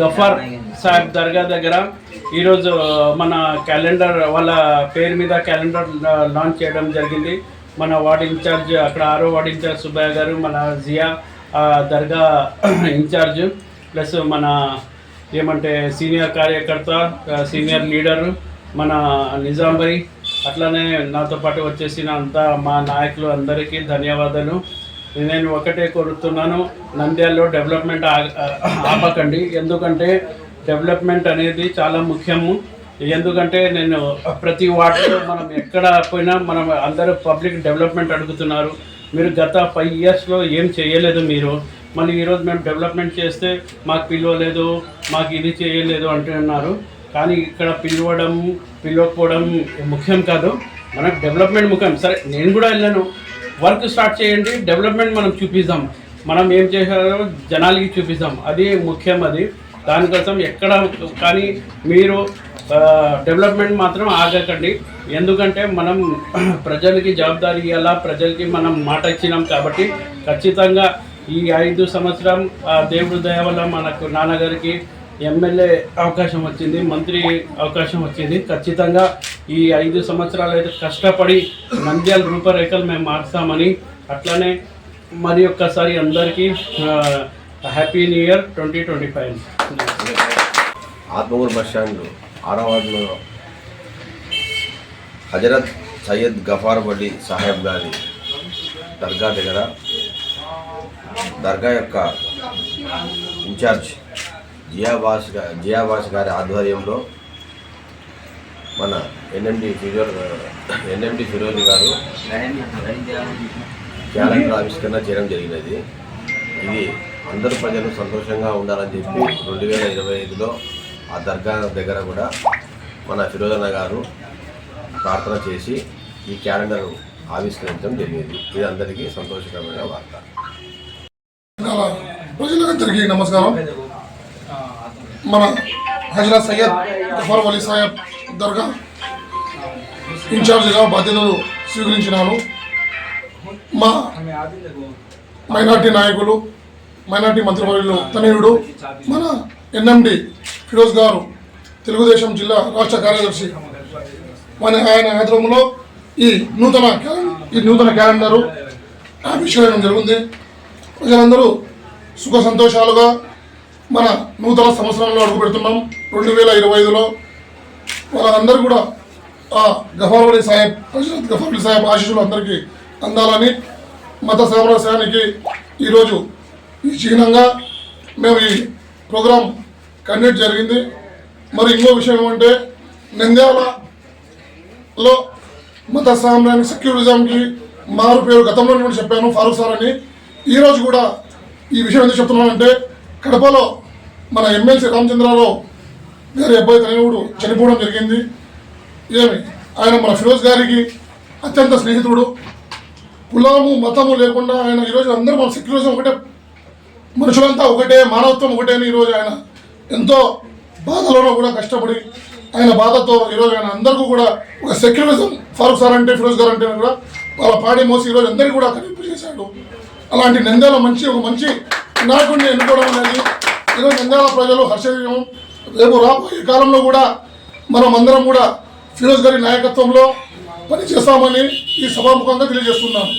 గఫార్. సాహెబ్ దర్గా దగ్గర. ఈరోజు మన క్యాలెండర్ వాళ్ళ పేరు మీద క్యాలెండర్ లాంచ్ చేయడం జరిగింది. మన వార్డ్ ఇన్ఛార్జ్ అక్కడ ఆరో వార్డ్ ఇన్ఛార్జ్ సుబ్బయ్య గారు మన జియా దర్గా ఇన్ఛార్జ్ ప్లస్ మన ఏమంటే సీనియర్ కార్యకర్త సీనియర్ లీడర్ మన నిజాం భాయ్ అట్లానే నాతో పాటు వచ్చేసిన అంతా మా నాయకులు అందరికీ ధన్యవాదాలు. నేను ఒకటే కోరుతున్నాను నంద్యాలలో డెవలప్మెంట్ ఆపకండి. ఎందుకంటే డెవలప్మెంట్ అనేది చాలా ముఖ్యము ఎందుకంటే నేను ప్రతి వార్డులో మనం ఎక్కడ పోయినా మనం అందరూ పబ్లిక్ డెవలప్మెంట్ అడుగుతున్నారు. మీరు గత ఫైవ్ ఇయర్స్లో ఏం చేయలేదు మీరు. మళ్ళీ ఈరోజు మేము డెవలప్మెంట్ చేస్తే మాకు పిలవలేదు మాకు ఇది చేయలేదు అంటున్నారు కానీ ఇక్కడ పిలవడం పిలవకపోవడం ముఖ్యం కాదు. మనకు డెవలప్మెంట్ ముఖ్యం సరే నేను కూడా వెళ్ళాను. వర్క్ స్టార్ట్ చేయండి డెవలప్మెంట్ మనం చూపిద్దాం. మనం ఏం చేశారో జనాలకి చూపిద్దాం. అది ముఖ్యం అది. దానికోసం ఎక్కడ కానీ మీరు డెవలప్మెంట్ మాత్రం ఆగకండి. ఎందుకంటే మనం ప్రజలకి జవాబాదారీ ఇవ్వాలా ప్రజలకి మనం మాట ఇచ్చినాం కాబట్టి ఖచ్చితంగా ఈ ఐదు సంవత్సరం ఆ దేవుడి దయ వల్ల మనకు నాన్నగారికి ఎమ్మెల్యే అవకాశం వచ్చింది మంత్రి అవకాశం వచ్చింది. ఖచ్చితంగా ఈ ఐదు సంవత్సరాలు అయితే కష్టపడి నంద్యాల రూపరేఖలు మేము మార్చామని అట్లానే మరి ఒక్కసారి అందరికీ happy new year twenty twenty five Atmakur bus stand Hazrat Syed Gaffar Vali Saheb గారి దర్గా దగ్గర దర్గా యొక్క ఇన్ఛార్జ్ జియాబాస్ గా- జియాబాస్ గారి ఆధ్వర్యంలో మన ఎన్ఎండి ఫిరోజ్ ఎన్ఎండి ఫిరోజ్ గారు క్యాలెండర్ ఆవిష్కరణ చేయడం జరిగినది. ఇది అందరు ప్రజలు సంతోషంగా ఉండాలని చెప్పి రెండు వేల ఇరవై ఐదులో ఆ దర్గా దగ్గర కూడా మన ఫిరోజన్న గారు ప్రార్థన చేసి ఈ క్యాలెండర్ ఆవిష్కరించడం జరిగింది. ఇది అందరికీ సంతోషకరమైన వార్త. ప్రజలందరికీ నమస్కారం. మన హజరా సయ్యద్ గఫర్ వలీ సాహెబ్ దర్గా ఇన్ఛార్జిగా బాధ్యతలు స్వీకరించినాను. మా మైనార్టీ నాయకులు మైనార్టీ మంత్రివర్యులు తనయుడు మన ఎన్ఎండి ఫిరోజ్ గారు తెలుగుదేశం జిల్లా రాష్ట్ర కార్యదర్శి మన ఆయన నేతృత్వంలో ఈ నూతన ఈ నూతన క్యాలెండరు ఆవిష్కరణ జరిగింది. ప్రజలందరూ సుఖ సంతోషాలుగా మన నూతన సంవత్సరంలో అడుగు పెడుతున్నాం రెండు వేల ఇరవై ఐదులో వాళ్ళందరూ కూడా ఆ అలీ సాహెబ్ హజరత్ గఫార్వలి సాహెబ్ ఆశీస్సులు అందరికీ అందాలని మత సామరస్యానికి ఈరోజు ఈ చిహ్నంగా మేము ఈ ప్రోగ్రాం కండక్ట్ జరిగింది. మరి ఇంకో విషయం ఏమంటే నంద్యాలలో మత సామ్రానికి సెక్యులరిజంకి మారు పేరు గతంలో నేను కూడా చెప్పాను ఫారూక్ సార్ అని. ఈరోజు కూడా ఈ విషయం ఎందుకు చెప్తున్నానంటే కడపలో మన ఎమ్మెల్సీ రామచంద్రరావు గారి అబ్బాయి తనయుడు చనిపోవడం జరిగింది. ఏమి? ఆయన మన ఫిరోజ్ గారికి అత్యంత స్నేహితుడు. కులము మతము లేకుండా ఆయన ఈరోజు అందరూ మన సెక్యులరిజం ఒకటే. మనుషులంతా ఒకటే మానవత్వం ఒకటే అని ఈరోజు ఆయన ఎంతో బాధలోనూ కూడా కష్టపడి ఆయన బాధతో ఈరోజు ఆయన అందరికీ కూడా ఒక సెక్యులరిజం. ఫారూక్ సార్ అంటే ఫిరోజ్ గారు అంటే కూడా వాళ్ళ పాడి మోసి ఈరోజు అందరికీ కూడా కనిపి చేశాడు. అలాంటి నంద్యాల మంచి ఒక మంచి నాయకుడిని ఎన్నుకోవడం అనేది ఈరోజు నంద్యాల ప్రజలు హర్షం రేపు రాబోయే కాలంలో కూడా మనం అందరం కూడా ఫిరోజ్ గారి నాయకత్వంలో పనిచేస్తామని ఈ సభాముఖంగా తెలియజేస్తున్నాను.